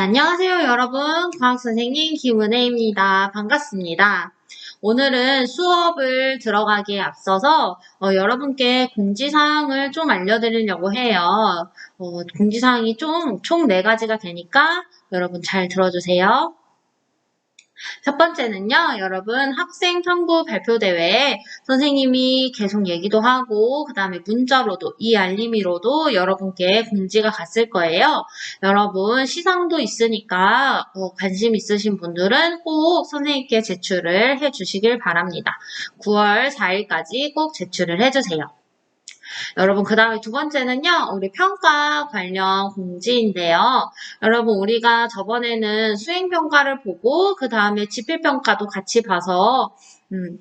안녕하세요, 여러분. 과학선생님 김은혜입니다. 반갑습니다. 오늘은 수업을 들어가기에 앞서서 어, 여러분께 공지사항을 좀 알려드리려고 해요. 어, 공지사항이 좀총 네가지가 되니까 여러분 잘 들어주세요. 첫 번째는요, 여러분 학생 탐구 발표 대회에 선생님이 계속 얘기도 하고 그 다음에 문자로도 이 알림이로도 여러분께 공지가 갔을 거예요. 여러분 시상도 있으니까 어, 관심 있으신 분들은 꼭 선생님께 제출을 해주시길 바랍니다. 9월 4일까지 꼭 제출을 해주세요. 여러분, 그 다음에 두 번째는요, 우리 평가 관련 공지인데요. 여러분, 우리가 저번에는 수행평가를 보고, 그 다음에 지필평가도 같이 봐서, 음,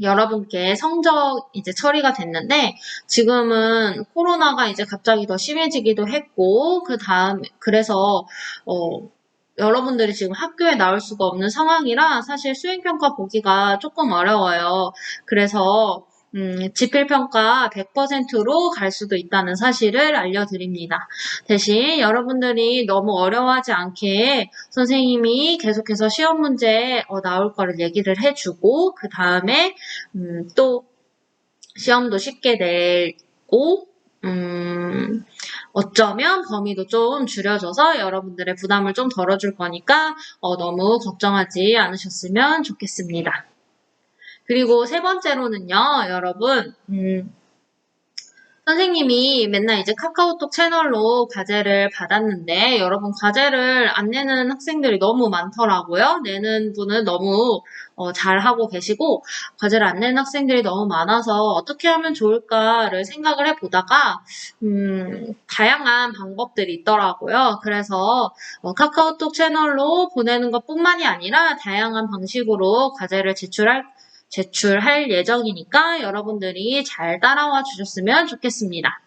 여러분께 성적 이제 처리가 됐는데, 지금은 코로나가 이제 갑자기 더 심해지기도 했고, 그 다음, 그래서, 어, 여러분들이 지금 학교에 나올 수가 없는 상황이라 사실 수행평가 보기가 조금 어려워요. 그래서 음, 지필평가 100%로 갈 수도 있다는 사실을 알려드립니다. 대신 여러분들이 너무 어려워하지 않게 선생님이 계속해서 시험 문제 어, 나올 거를 얘기를 해주고 그 다음에 음, 또 시험도 쉽게 내고 음, 어쩌면 범위도 좀 줄여줘서 여러분들의 부담을 좀 덜어줄 거니까 어, 너무 걱정하지 않으셨으면 좋겠습니다. 그리고 세 번째로는요, 여러분, 음, 선생님이 맨날 이제 카카오톡 채널로 과제를 받았는데, 여러분 과제를 안 내는 학생들이 너무 많더라고요. 내는 분은 너무 어, 잘하고 계시고, 과제를 안 내는 학생들이 너무 많아서 어떻게 하면 좋을까를 생각을 해보다가, 음, 다양한 방법들이 있더라고요. 그래서 어, 카카오톡 채널로 보내는 것 뿐만이 아니라 다양한 방식으로 과제를 제출할 제출할 예정이니까 여러분들이 잘 따라와 주셨으면 좋겠습니다.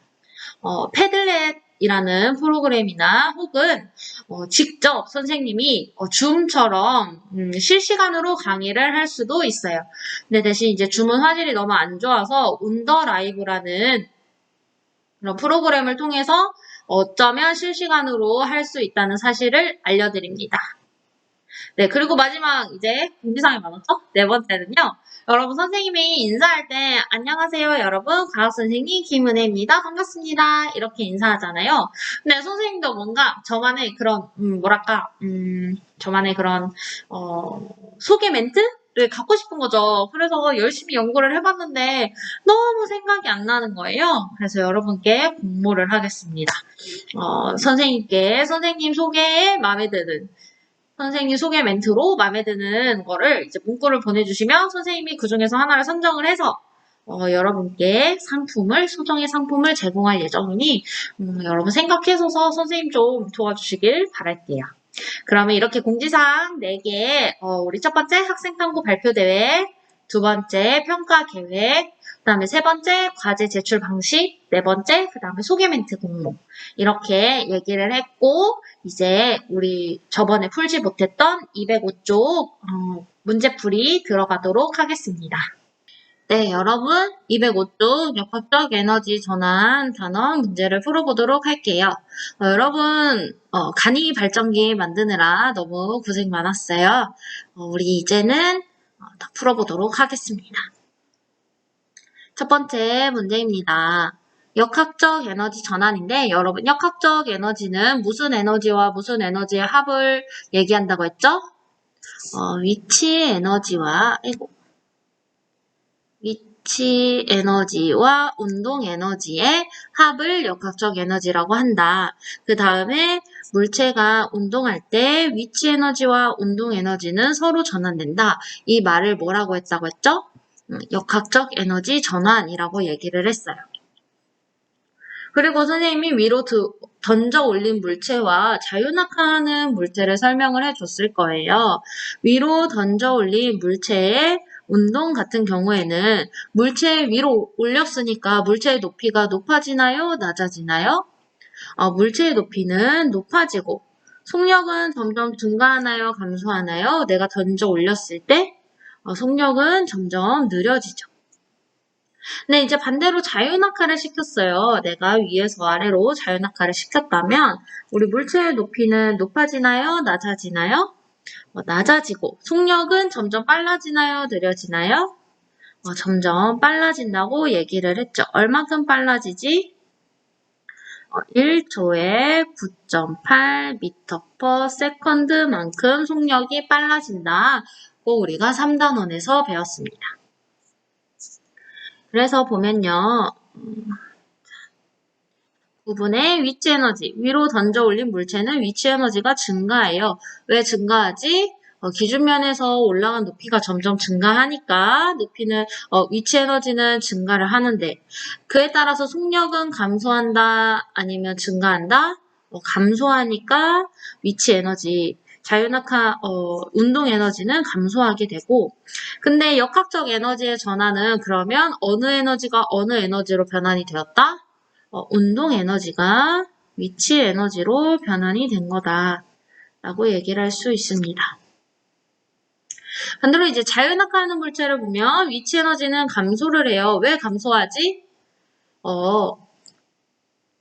어, 패들렛이라는 프로그램이나 혹은 어, 직접 선생님이 어, 줌처럼 음, 실시간으로 강의를 할 수도 있어요. 근데 대신 이제 줌은 화질이 너무 안 좋아서 운더 라이브라는 그런 프로그램을 통해서 어쩌면 실시간으로 할 수 있다는 사실을 알려드립니다. 네, 그리고 마지막 이제 공지사항이 많았죠? 네 번째는요. 여러분 선생님이 인사할 때 안녕하세요 여러분 과학선생님 김은혜입니다. 반갑습니다. 이렇게 인사하잖아요. 근데 선생님도 뭔가 저만의 그런 음, 뭐랄까 음, 저만의 그런 어, 소개 멘트 를 갖고 싶은 거죠. 그래서 열심히 연구를 해봤는데 너무 생각이 안 나는 거예요. 그래서 여러분께 공모를 하겠습니다. 어, 선생님께 선생님 소개에 마음에 드는 선생님 소개 멘트로 마음에 드는 거를 이제 문구를 보내주시면 선생님이 그 중에서 하나를 선정을 해서 어, 여러분께 상품을 소정의 상품을 제공할 예정이니 음, 여러분 생각해서서 선생님 좀 도와주시길 바랄게요. 그러면 이렇게 공지사항 4개 어, 우리 첫 번째 학생탐구 발표대회 두 번째 평가 계획 그 다음에 세 번째 과제 제출 방식 네 번째 그 다음에 소개 멘트 공모 이렇게 얘기를 했고 이제 우리 저번에 풀지 못했던 205쪽 어, 문제풀이 들어가도록 하겠습니다. 네, 여러분 205쪽 역학적 에너지 전환 단원 문제를 풀어보도록 할게요. 어, 여러분 어, 간이 발전기 만드느라 너무 고생 많았어요. 어, 우리 이제는 어, 다 풀어보도록 하겠습니다. 첫 번째 문제입니다. 역학적 에너지 전환인데 여러분 역학적 에너지는 무슨 에너지와 무슨 에너지의 합을 얘기한다고 했죠? 어, 위치 에너지와 아이고, 위 치 에너지와 운동 에너지의 합을 역학적 에너지라고 한다. 그 다음에 물체가 운동할 때 위치 에너지와 운동 에너지는 서로 전환된다. 이 말을 뭐라고 했다고 했죠? 음, 역학적 에너지 전환이라고 얘기를 했어요. 그리고 선생님이 위로 드, 던져 올린 물체와 자유낙하하는 물체를 설명을 해줬을 거예요. 위로 던져 올린 물체의 운동 같은 경우에는 물체 위로 올렸으니까 물체의 높이가 높아지나요? 낮아지나요? 어, 물체의 높이는 높아지고 속력은 점점 증가하나요? 감소하나요? 내가 던져 올렸을 때 어, 속력은 점점 느려지죠. 네, 이제 반대로 자유낙하를 시켰어요. 내가 위에서 아래로 자유낙하를 시켰다면 우리 물체의 높이는 높아지나요? 낮아지나요? 어, 낮아지고 속력은 점점 빨라지나요? 느려지나요? 어, 점점 빨라진다고 얘기를 했죠. 얼만큼 빨라지지? 어, 1초에 9.8 m per second만큼 속력이 빨라진다고 우리가 3단원에서 배웠습니다. 그래서 보면요. 음, 부분의 위치 에너지, 위로 던져 올린 물체는 위치 에너지가 증가해요. 왜 증가하지? 어, 기준면에서 올라간 높이가 점점 증가하니까 높이는 어, 위치 에너지는 증가를 하는데 그에 따라서 속력은 감소한다 아니면 증가한다? 어, 감소하니까 위치 에너지 자유낙하 어, 운동 에너지는 감소하게 되고 근데 역학적 에너지의 전환은 그러면 어느 에너지가 어느 에너지로 변환이 되었다? 어, 운동 에너지가 위치 에너지로 변환이 된 거다 라고 얘기를 할 수 있습니다. 반대로 이제 자유낙하하는 물체를 보면 위치 에너지는 감소를 해요. 왜 감소하지? 어,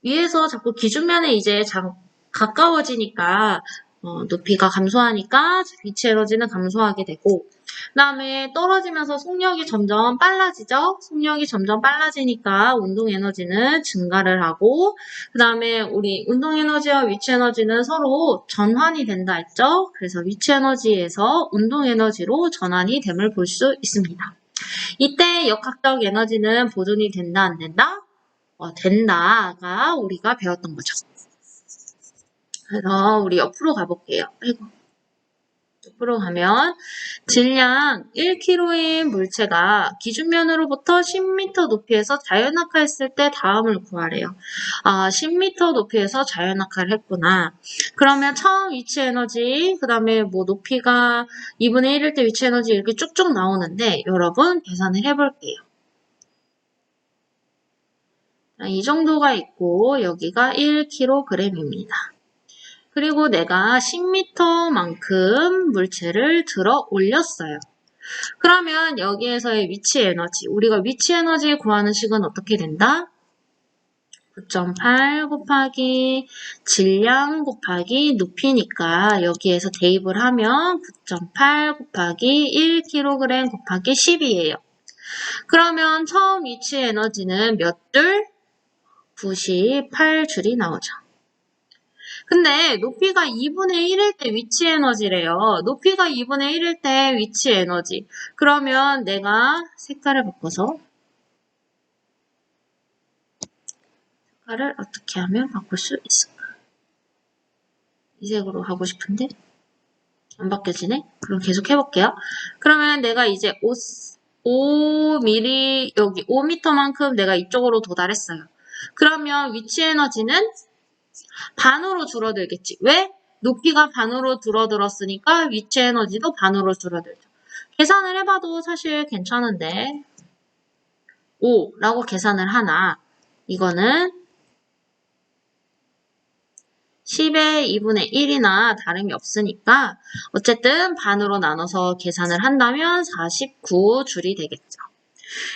위에서 자꾸 기준면에 이제 자, 가까워지니까 어, 높이가 감소하니까 위치 에너지는 감소하게 되고 그 다음에 떨어지면서 속력이 점점 빨라지죠. 속력이 점점 빨라지니까 운동 에너지는 증가를 하고 그 다음에 우리 운동 에너지와 위치 에너지는 서로 전환이 된다 했죠. 그래서 위치 에너지에서 운동 에너지로 전환이 됨을 볼 수 있습니다. 이때 역학적 에너지는 보존이 된다 안 된다? 어, 된다가 우리가 배웠던 거죠. 그래서 우리 옆으로 가볼게요. 아이고. 옆으로 가면 질량 1kg인 물체가 기준면으로부터 10m 높이에서 자연낙하했을 때 다음을 구하래요. 아, 10m 높이에서 자연낙하를 했구나. 그러면 처음 위치 에너지, 그 다음에 뭐 높이가 2분의 1일 때 위치 에너지 이렇게 쭉쭉 나오는데 여러분 계산을 해볼게요. 이 정도가 있고 여기가 1kg입니다. 그리고 내가 10m만큼 물체를 들어 올렸어요. 그러면 여기에서의 위치 에너지, 우리가 위치 에너지 구하는 식은 어떻게 된다? 9.8 곱하기 질량 곱하기 높이니까 여기에서 대입을 하면 9.8 곱하기 1kg 곱하기 10이에요. 그러면 처음 위치 에너지는 몇 줄? 98줄이 나오죠. 근데 높이가 2분의 1일 때 위치 에너지래요. 높이가 2분의 1일 때 위치 에너지. 그러면 내가 색깔을 바꿔서 색깔을 어떻게 하면 바꿀 수 있을까? 이 색으로 하고 싶은데 안 바뀌어지네? 그럼 계속 해볼게요. 그러면 내가 이제 5, 5mm 여기 5m만큼 내가 이쪽으로 도달했어요. 그러면 위치 에너지는 반으로 줄어들겠지. 왜? 높이가 반으로 줄어들었으니까 위치 에너지도 반으로 줄어들죠. 계산을 해봐도 사실 괜찮은데 5라고 계산을 하나 이거는 10의 2분의 1이나 다름이 없으니까 어쨌든 반으로 나눠서 계산을 한다면 49 줄이 되겠죠.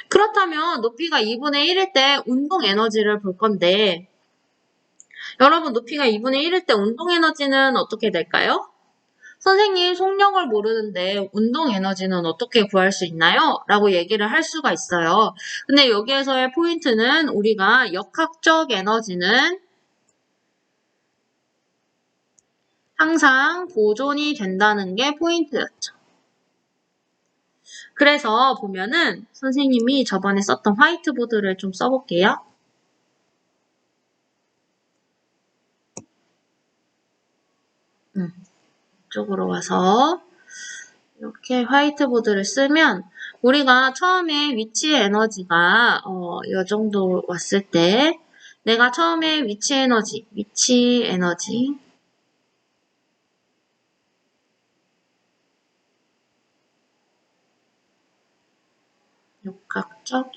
그렇다면 높이가 2분의 1일 때 운동 에너지를 볼 건데 여러분 높이가 2분의 1일 때 운동 에너지는 어떻게 될까요? 선생님 속력을 모르는데 운동 에너지는 어떻게 구할 수 있나요? 라고 얘기를 할 수가 있어요. 근데 여기에서의 포인트는 우리가 역학적 에너지는 항상 보존이 된다는 게 포인트였죠. 그래서 보면은 선생님이 저번에 썼던 화이트보드를 좀 써볼게요. 음, 이쪽으로 와서 이렇게 화이트보드를 쓰면 우리가 처음에 위치 에너지가 어, 이 정도 왔을 때 내가 처음에 위치 에너지, 위치 에너지 육각적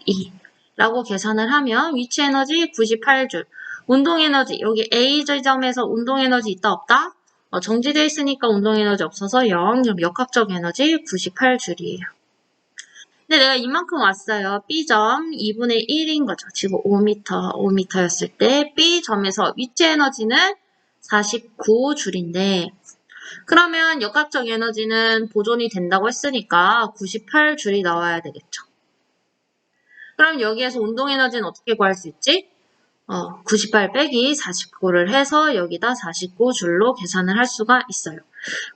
2라고 계산을 하면 위치 에너지 98줄, 운동 에너지 여기 A 지점에서 운동 에너지 있다 없다? 어, 정지되어 있으니까 운동 에너지 없어서 0, 그럼 역학적 에너지 98줄이에요. 근데 내가 이만큼 왔어요. B점 2분의 1인 거죠. 지금 5m, 5m였을 때 B점에서 위치 에너지는 49줄인데 그러면 역학적 에너지는 보존이 된다고 했으니까 98줄이 나와야 되겠죠. 그럼 여기에서 운동 에너지는 어떻게 구할 수 있지? 어, 98 빼기 49를 해서 여기다 49줄로 계산을 할 수가 있어요.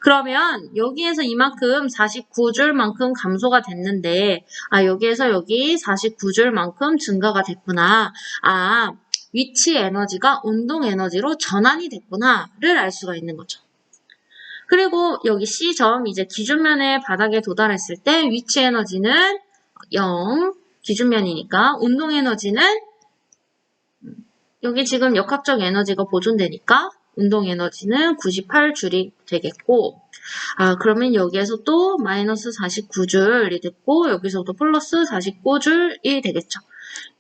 그러면 여기에서 이만큼 49줄만큼 감소가 됐는데 아 여기에서 여기 49줄만큼 증가가 됐구나. 아 위치 에너지가 운동 에너지로 전환이 됐구나를 알 수가 있는 거죠. 그리고 여기 C점 이제 기준면의 바닥에 도달했을 때 위치 에너지는 0 기준면이니까 운동 에너지는 여기 지금 역학적 에너지가 보존되니까 운동 에너지는 98 줄이 되겠고 아 그러면 여기에서 또 마이너스 49줄이 됐고 여기서도 플러스 49줄이 되겠죠.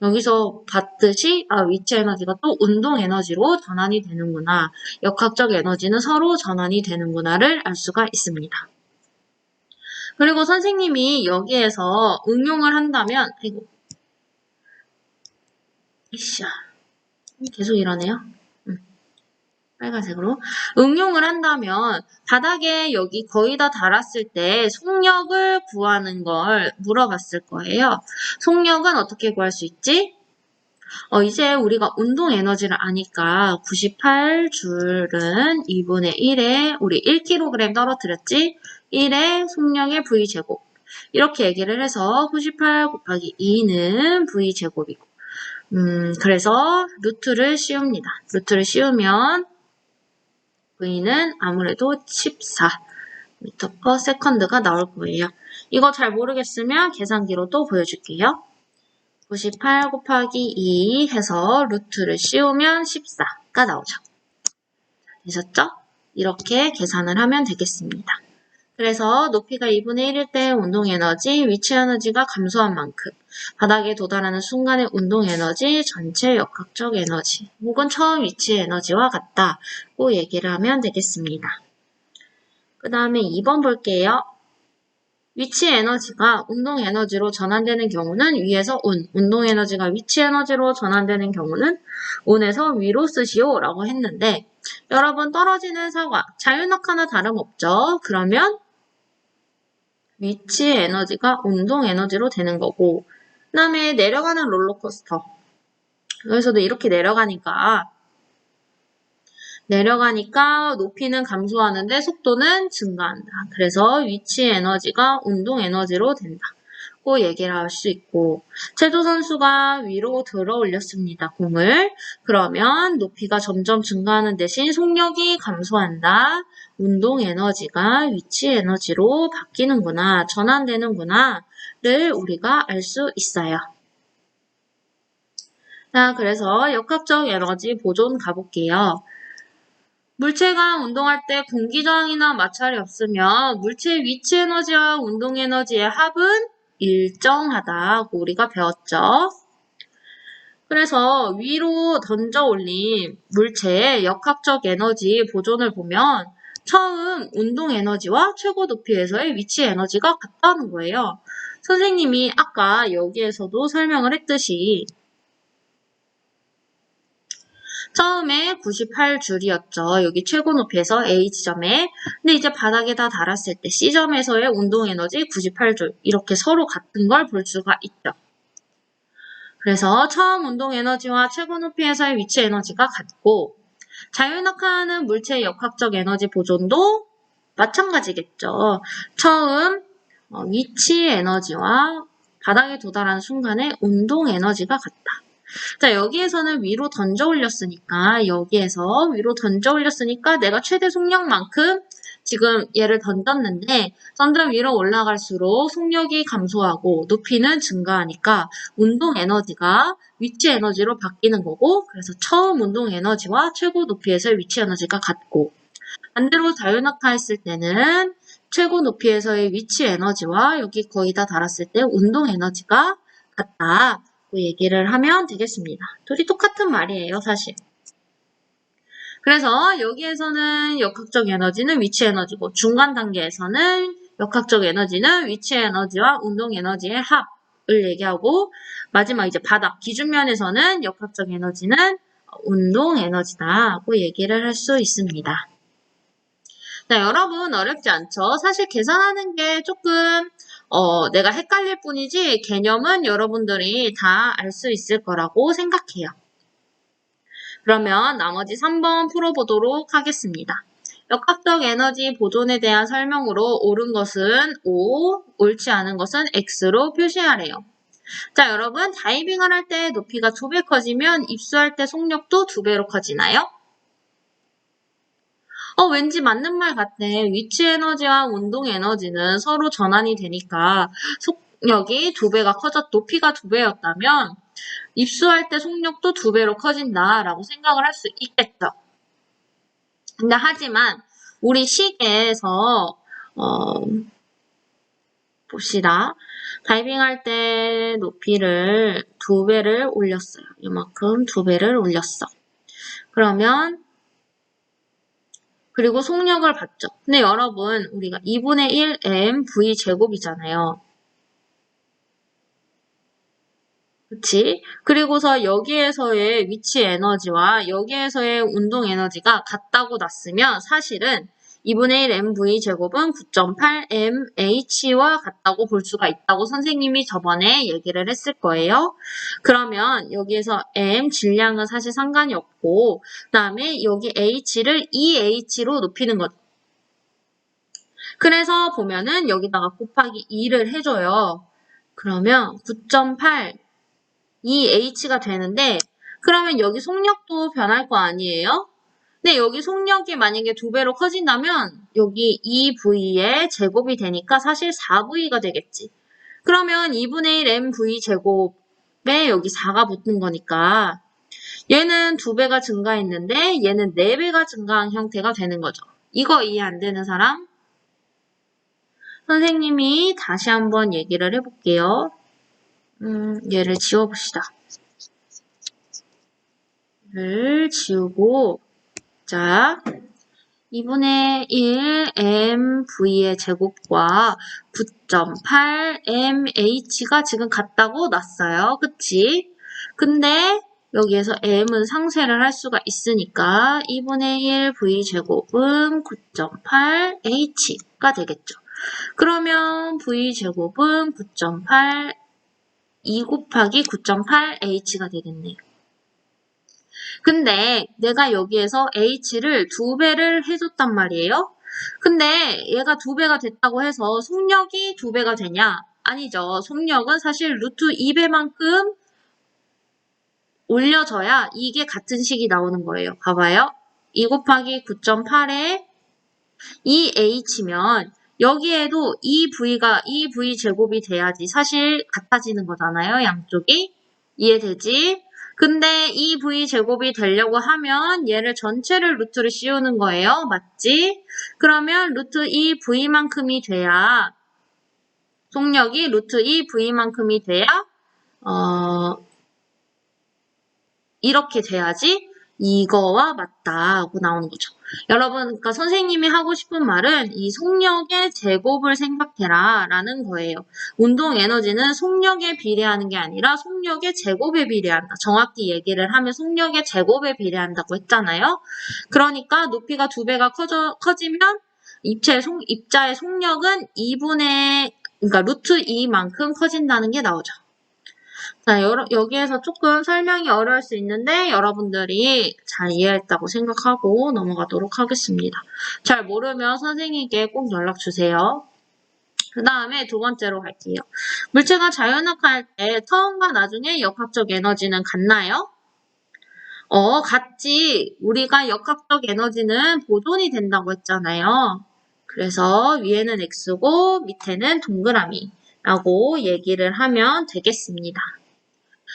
여기서 봤듯이 아 위치 에너지가 또 운동 에너지로 전환이 되는구나. 역학적 에너지는 서로 전환이 되는구나를 알 수가 있습니다. 그리고 선생님이 여기에서 응용을 한다면 아이고 이샤 계속 이러네요. 음, 빨간색으로 응용을 한다면 바닥에 여기 거의 다 달았을 때 속력을 구하는 걸 물어봤을 거예요. 속력은 어떻게 구할 수 있지? 어, 이제 우리가 운동 에너지를 아니까 98줄은 2분의 1에 우리 1kg 떨어뜨렸지? 1의 속력의 V제곱. 이렇게 얘기를 해서 98 곱하기 2는 V제곱이고 음, 그래서 루트를 씌웁니다. 루트를 씌우면 V는 아무래도 14 미터 퍼 세컨드가 나올 거예요. 이거 잘 모르겠으면 계산기로 또 보여줄게요. 98 곱하기 2 해서 루트를 씌우면 14가 나오죠. 되셨죠? 이렇게 계산을 하면 되겠습니다. 그래서 높이가 2분의 1일 때 운동 에너지, 위치 에너지가 감소한 만큼 바닥에 도달하는 순간의 운동 에너지, 전체 역학적 에너지 혹은 처음 위치 에너지와 같다고 얘기를 하면 되겠습니다. 그 다음에 2번 볼게요. 위치 에너지가 운동 에너지로 전환되는 경우는 위에서 운, 운동 에너지가 위치 에너지로 전환되는 경우는 운에서 위로 쓰시오 라고 했는데 여러분 떨어지는 사과 자유낙 하나 다름없죠. 그러면 위치 에너지가 운동 에너지로 되는 거고 그 다음에 내려가는 롤러코스터 여기서도 이렇게 내려가니까 내려가니까 높이는 감소하는데 속도는 증가한다. 그래서 위치 에너지가 운동 에너지로 된다. 고 얘기를 할 수 있고 체조 선수가 위로 들어 올렸습니다. 공을 그러면 높이가 점점 증가하는 대신 속력이 감소한다. 운동 에너지가 위치 에너지로 바뀌는구나 전환되는구나 를 우리가 알 수 있어요. 자 그래서 역학적 에너지 보존 가볼게요. 물체가 운동할 때 공기 저항이나 마찰이 없으면 물체 위치 에너지와 운동 에너지의 합은 일정하다고 우리가 배웠죠. 그래서 위로 던져 올린 물체의 역학적 에너지 보존을 보면 처음 운동 에너지와 최고 높이에서의 위치 에너지가 같다는 거예요. 선생님이 아까 여기에서도 설명을 했듯이 처음에 98줄이었죠. 여기 최고 높이에서 A 지점에. 근데 이제 바닥에다 달았을 때 C점에서의 운동 에너지 98줄. 이렇게 서로 같은 걸 볼 수가 있죠. 그래서 처음 운동 에너지와 최고 높이에서의 위치 에너지가 같고 자유낙하하는 물체의 역학적 에너지 보존도 마찬가지겠죠. 처음 어, 위치 에너지와 바닥에 도달하는 순간에 운동 에너지가 같다. 자, 여기에서는 위로 던져 올렸으니까, 여기에서 위로 던져 올렸으니까 내가 최대 속력만큼 지금 얘를 던졌는데 점점 위로 올라갈수록 속력이 감소하고 높이는 증가하니까 운동 에너지가 위치 에너지로 바뀌는 거고 그래서 처음 운동 에너지와 최고 높이에서의 위치 에너지가 같고 반대로 자유낙하 했을 때는 최고 높이에서의 위치 에너지와 여기 거의 다 달았을 때 운동 에너지가 같다. 얘기를 하면 되겠습니다. 둘이 똑같은 말이에요, 사실. 그래서 여기에서는 역학적 에너지는 위치 에너지고 중간 단계에서는 역학적 에너지는 위치 에너지와 운동 에너지의 합을 얘기하고 마지막 이제 바닥 기준면에서는 역학적 에너지는 운동 에너지다고 얘기를 할 수 있습니다. 자, 여러분 어렵지 않죠? 사실 계산하는 게 조금 어, 내가 헷갈릴 뿐이지 개념은 여러분들이 다 알 수 있을 거라고 생각해요. 그러면 나머지 3번 풀어보도록 하겠습니다. 역학적 에너지 보존에 대한 설명으로 옳은 것은 O, 옳지 않은 것은 X로 표시하래요. 자, 여러분, 다이빙을 할 때 높이가 2배 커지면 입수할 때 속력도 2배로 커지나요? 어, 왠지 맞는 말 같네. 위치 에너지와 운동 에너지는 서로 전환이 되니까 속력이 2배가 커졌, 높이가 2배였다면 입수할 때 속력도 2배로 커진다라고 생각을 할 수 있겠죠. 근데 하지만 우리 시계에서 어, 봅시다. 다이빙할 때 높이를 두 배를 올렸어요. 이만큼 두 배를 올렸어. 그러면 그리고 속력을 받죠. 근데 여러분 우리가 2분의 1 m v 제곱이잖아요. 그치? 그리고서 여기에서의 위치 에너지와 여기에서의 운동 에너지가 같다고 났으면 사실은 2분의 1 mv 제곱은 9.8 mh와 같다고 볼 수가 있다고 선생님이 저번에 얘기를 했을 거예요. 그러면 여기에서 m 질량은 사실 상관이 없고 그 다음에 여기 h를 2h로 높이는 것. 그래서 보면은 여기다가 곱하기 2를 해줘요. 그러면 9.8 2h가 되는데 그러면 여기 속력도 변할 거 아니에요? 근데 여기 속력이 만약에 두 배로 커진다면 여기 2V의 제곱이 되니까 사실 4V가 되겠지. 그러면 2분의 1 MV 제곱에 여기 4가 붙는 거니까 얘는 두 배가 증가했는데 얘는 네 배가 증가한 형태가 되는 거죠. 이거 이해 안 되는 사람? 선생님이 다시 한번 얘기를 해볼게요. 음, 얘를 지워봅시다. 를 지우고 자, 2분의 1 mv의 제곱과 9.8 mh가 지금 같다고 났어요. 그치? 근데 여기에서 m은 상쇄를 할 수가 있으니까 2분의 1 v 제곱은 9.8 h가 되겠죠. 그러면 v 제곱은 9.8 2 곱하기 9.8 h가 되겠네요. 근데 내가 여기에서 h를 두 배를 해줬단 말이에요. 근데 얘가 두 배가 됐다고 해서 속력이 두 배가 되냐? 아니죠. 속력은 사실 루트 2배만큼 올려줘야 이게 같은 식이 나오는 거예요. 봐봐요. 2 곱하기 9.8에 2h면 여기에도 이 v가 이 v 제곱이 돼야지 사실 같아지는 거잖아요. 양쪽이 이해되지? 근데 이 v 제곱이 되려고 하면 얘를 전체를 루트를 씌우는 거예요. 맞지? 그러면 루트 2 v만큼이 돼야 속력이 루트 2 v만큼이 돼야 어 이렇게 돼야지 이거와 맞다고 나오는 거죠. 여러분, 그러니까 선생님이 하고 싶은 말은 이 속력의 제곱을 생각해라 라는 거예요. 운동 에너지는 속력에 비례하는 게 아니라 속력의 제곱에 비례한다. 정확히 얘기를 하면 속력의 제곱에 비례한다고 했잖아요. 그러니까 높이가 두 배가 커져, 커지면 입체 속, 입자의 속력은 2분의 그러니까 루트 2만큼 커진다는 게 나오죠. 자, 여러, 여기에서 조금 설명이 어려울 수 있는데 여러분들이 잘 이해했다고 생각하고 넘어가도록 하겠습니다. 잘 모르면 선생님께 꼭 연락 주세요. 그 다음에 두 번째로 갈게요. 물체가 자연학할 때 처음과 나중에 역학적 에너지는 같나요? 어, 같지. 우리가 역학적 에너지는 보존이 된다고 했잖아요. 그래서 위에는 X고 밑에는 동그라미라고 얘기를 하면 되겠습니다.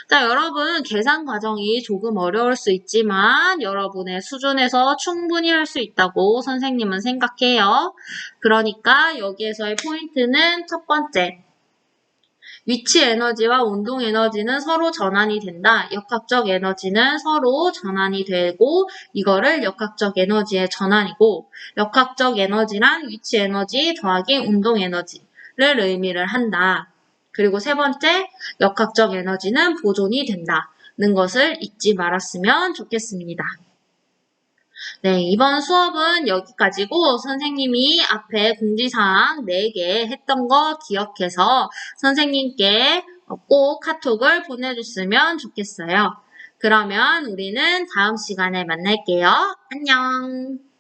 자, 여러분, 계산 과정이 조금 어려울 수 있지만 여러분의 수준에서 충분히 할 수 있다고 선생님은 생각해요. 그러니까 여기에서의 포인트는 첫 번째, 위치 에너지와 운동 에너지는 서로 전환이 된다. 역학적 에너지는 서로 전환이 되고 이거를 역학적 에너지의 전환이고 역학적 에너지란 위치 에너지 더하기 운동 에너지를 의미를 한다. 그리고 세 번째, 역학적 에너지는 보존이 된다는 것을 잊지 말았으면 좋겠습니다. 네, 이번 수업은 여기까지고 선생님이 앞에 공지사항 4개 했던 거 기억해서 선생님께 꼭 카톡을 보내줬으면 좋겠어요. 그러면 우리는 다음 시간에 만날게요. 안녕!